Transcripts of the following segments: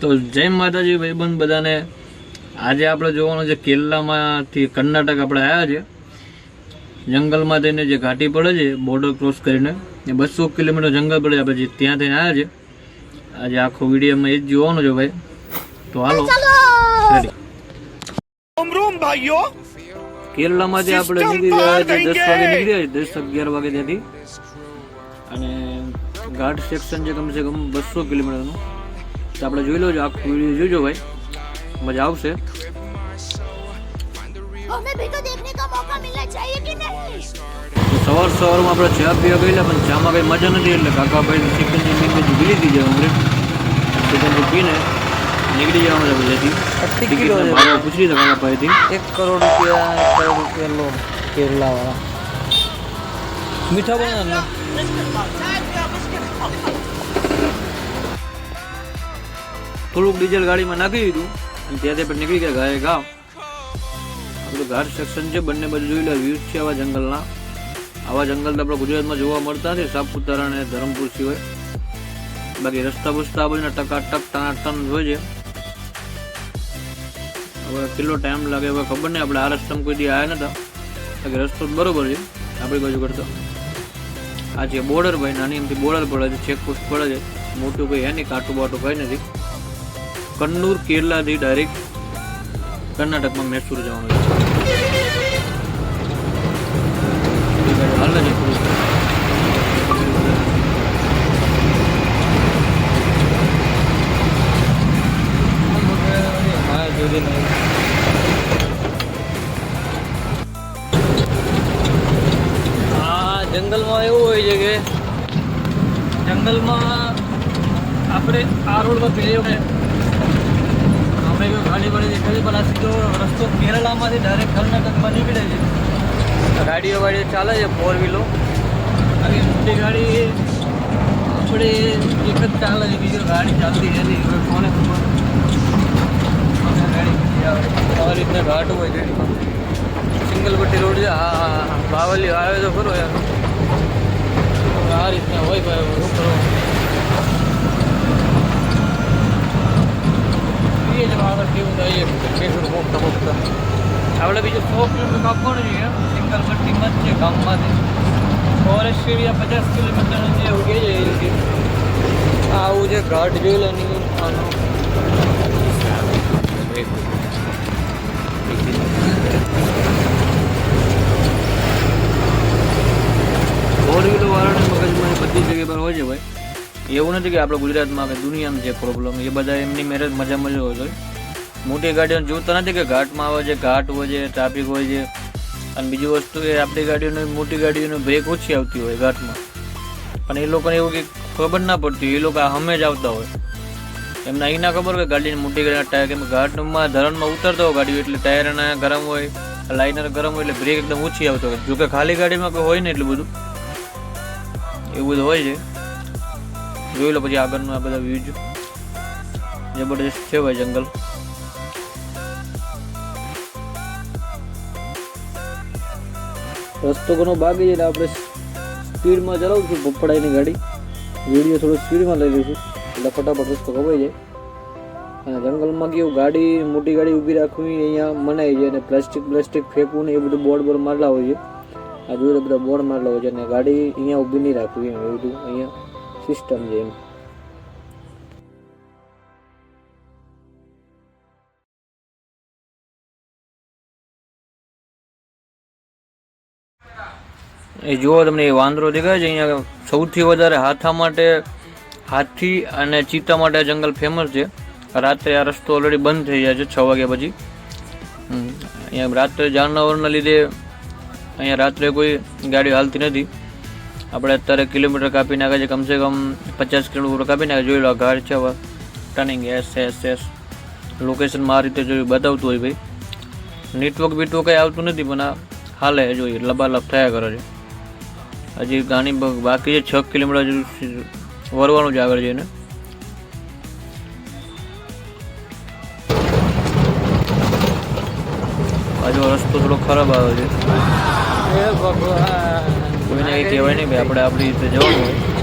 તો જય માતાજી ભાઈબંધ બધાને. આજે આપણે જોવાનું છે કેરલામાંથી કર્ણાટક આપણે આવ્યા છે. જંગલમાં થઈને જે ઘાટી પડે છે બોર્ડર ક્રોસ કરીને એ બસો કિલોમીટર જંગલ પડે આપણે જે ત્યાં થઈને આવ્યા છે. આજે આખો વિડીયોમાં એ જ જોવાનું છે ભાઈ. તો હાલો ભાઈઓ! કેરલામાં જે આપણે નીકળી ગયા છે દસ વાગે નીકળ્યા છે દસ અગિયાર વાગે ત્યાંથી. અને ઘાટ સેક્શન છે કમસે કમ બસો કિલોમીટરનું. તો આપણે જોઈ લોજો આખું વીડિયો જોજો ભાઈ. મજા આવશે. સવાર સવારમાં આપણે ચા પીવા ગયેલા પણ ચામાં કંઈ મજા નથી એટલે કાકાભાઈ ચિકનની ચિકન ભીલી દીધી અમને ચિકન પીને નીકળી જવા મજા મજાથી ટિકિટનો ભાવ પૂછી લીધો કાકાભાઈથી એક કરોડ રૂપિયા એક કરોડ રૂપિયા લો કેરલાવાળા. મીઠા બનાવ થોડુંક ડીઝલ ગાડીમાં નાખી દીધું અને ત્યાંથી પણ નીકળી ગયા ગાય ગામ. આપણું ઘાટ સેક્શન છે, બંને બાજુ જોઈ લે વ્યૂઝ છે આવા જંગલના. આવા જંગલ તો આપણે ગુજરાતમાં જોવા મળતા નથી, સાપુતારા અને ધરમપુર સિવાય. બાકી રસ્તા બસ્તા બધા ટકાટક ટકા ટક ટના હોય છે. હવે કેટલો ટાઈમ લાગે હવે ખબર નહીં, આપણે આ રસ્તામાં કોઈ દી આવ્યા નતા. બાકી રસ્તો બરોબર છે, આપણી બાજુ કરતો. આ છે બોર્ડર ભાઈ, નાની એમથી બોર્ડર પડે છે ચેકપોસ્ટ પડે છે. મોટું કંઈ એની કાંટું બાટું કંઈ નથી. કન્નૂર, કેરલાથી ડાયરેક્ટ કર્ણાટકમાં મૈસૂર જવાનું છે એ ગાડી હાલે છે થોડું. હા જોઈ નહીં આ જંગલમાં એવું હોય છે કે જંગલમાં આપણે આ રોડ પર પહેલી આપણે જો ગાડી વાળી દેખાડી પણ આ સીધો રસ્તો કેરલામાંથી ડાયરેક્ટ કર્ણાટકમાં નીકળે છે. ગાડીઓ વાડીઓ ચાલે છે ફોર વ્હીલો આવી મોટી ગાડી આપણે એક જ ચાલે છે બીજી ગાડી ચાલતી નથી હવે કોને ખબર? ગાડી આવે. રીતના ઘાટ હોય છે. સિંગલ પટ્ટી રોડ છે હા હા હા. બાવલી આવે તો ખરો યાર. આ રીતના હોય ભાઈ શું કરો એ જ આગળ કેવું થાય મોકતા મોકતા આપણે બીજું સો કિલોમીટર કાપવાનું છે? સિંગલ પટ્ટીમાં જ છે ગામમાંથી. ફોરેસ્ટ એરિયા પચાસ કિલોમીટર જે એવું કહે છે આવું છે ઘાટ જોયેલા નહીં આનો ફોર વ્હીલર વાળાને મગજમાં બધી જગ્યા પર હોય છે ભાઈ. એવું નથી કે આપણે ગુજરાતમાં કે દુનિયામાં જે પ્રોબ્લેમ એ બધા એમની મેરેજ મજા મજા હોય છે. મોટી ગાડીઓને જોતા નથી કે ઘાટમાં આવે છે, ઘાટ હોય છે ટ્રાફિક હોય છે. અને બીજી વસ્તુ એ આપણી ગાડીઓની, મોટી ગાડીઓની બ્રેક ઓછી આવતી હોય ઘાટમાં. પણ એ લોકોને એવું કંઈક ખબર ના પડતી હોય. એ લોકો હમે જ આવતા હોય. એમને અહીં ના ખબર કે ગાડીની મોટી ગાડીના ટાયર કેમ ઘાટમાં ધરણમાં ઉતરતા હોય ગાડીઓ એટલે ટાયર એના ગરમ હોય લાઇનર ગરમ હોય એટલે બ્રેક એકદમ ઓછી આવતો હોય. જોકે ખાલી ગાડીમાં કોઈ હોય ને એટલું બધું. એવું બધું હોય છે. જોઈ લો પછી આગળનું આ બધા વ્યૂઝ જબરદસ્ત છે ભાઈ જંગલ. રસ્તો ઘણો બાકી એટલે આપણે સ્પીડમાં ચલાવું છું પપડાઈની ગાડી. વીડિયો થોડો સ્પીડમાં લઈ લઈશું. એટલે ફટાફટ રસ્તો ખબર જાય. અને જંગલમાં કેવું, ગાડી, મોટી ગાડી ઊભી રાખવી અહીંયા મનાય છે અને પ્લાસ્ટિક પ્લાસ્ટિક ફેંકવું ને એ બધું બોર્ડ બોર્ડ મારેલા હોય છે. આ જોઈ બધા બોર્ડ મારેલા હોય છે. અને ગાડી અહીંયા ઊભી નહીં રાખવી એમ. એવું બધું અહીંયા સિસ્ટમ છે એમ. એ જુઓ તમને એ વાંદરો દેખાય છે, અહીંયા સૌથી વધારે હાથા માટે, હાથી અને ચીતા માટે આ જંગલ ફેમસ છે. રાત્રે આ રસ્તો ઓલરેડી બંધ થઈ જાય છે, છ વાગ્યા પછી. અહીંયા રાત્રે જાનવરના લીધે અહીંયા રાત્રે કોઈ ગાડી હાલતી નથી. આપણે અત્યારે કિલોમીટર કાપી નાખે છે, કમસે કમ પચાસ કિલોમીટર કાપી નાખે જોઈ લો ઘાટ છે ટર્નિંગ એસ એસ એસ લોકેશનમાં આ રીતે જોયું બતાવતું હોય ભાઈ. નેટવર્ક બીટવર્ક કંઈ આવતું નથી, પણ આ હાલે જોઈએ લબાલબ થયા કરે છે. હજી ઘણી બાકી છે છ કિલોમીટર હજુ વરવાનું છે આગળ જઈને. પાછો રસ્તો થોડો ખરાબ આવ્યો છે. કોઈને કંઈ કહેવાય નહીં ભાઈ આપણે આપણી રીતે જવાનું હોય.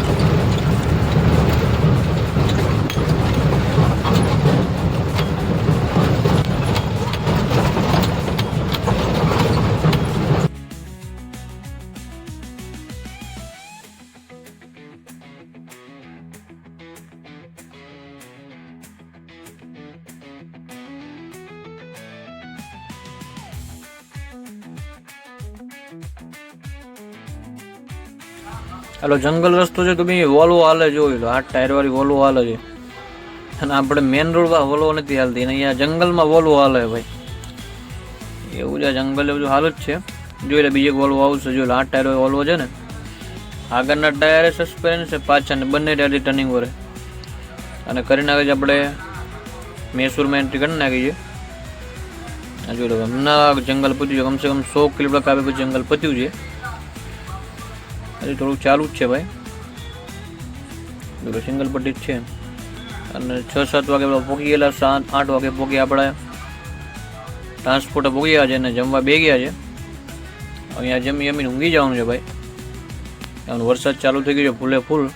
હાલો જંગલ રસ્તો છે તો બી વોલ્વો હાલે જોઈ લો આઠ ટાયર વાળી વોલ્વો હાલે છે. અને આપણે મેન રોડ પર વોલ્વો નથી હાલતી, અને અહીંયા જંગલમાં વોલ્વો હાલે ભાઈ. એવું છે, જંગલ એવું હાલ જ છે. જોઈ લે, બીજે વોલ્વો આવશે, જોઈ લે આઠ ટાયર વાળી વોલ્વો છે ને. આગળના ટાયરે સસ્પેન્સ છે પાછળ બંને ટાયરથી ટર્નિંગ વરે. અને કરી નાખે છે આપણે મૈસૂરમાં એન્ટ્રી કરી નાખી છે. આ જોઈ લો, હમણાં જંગલ પત્યું છે, કમસે કમ સો કિલોમીટર કાપે પછી જંગલ પત્યું છે. હજી થોડુંક ચાલુ જ છે ભાઈ. જોડે સિંગલ પટ્ટી જ છે. અને છ સાત વાગે પહોંચી ગયેલા, સાત, આઠ વાગે પહોંચી આપણે. ટ્રાન્સપોર્ટે પહોંચી ગયા છે અને જમવા બે ગયા છે. અહીંયા જમી જમીને ઊંઘી જવાનું છે ભાઈ. વરસાદ ચાલુ થઈ ગયો છે ફૂલે ફૂલ.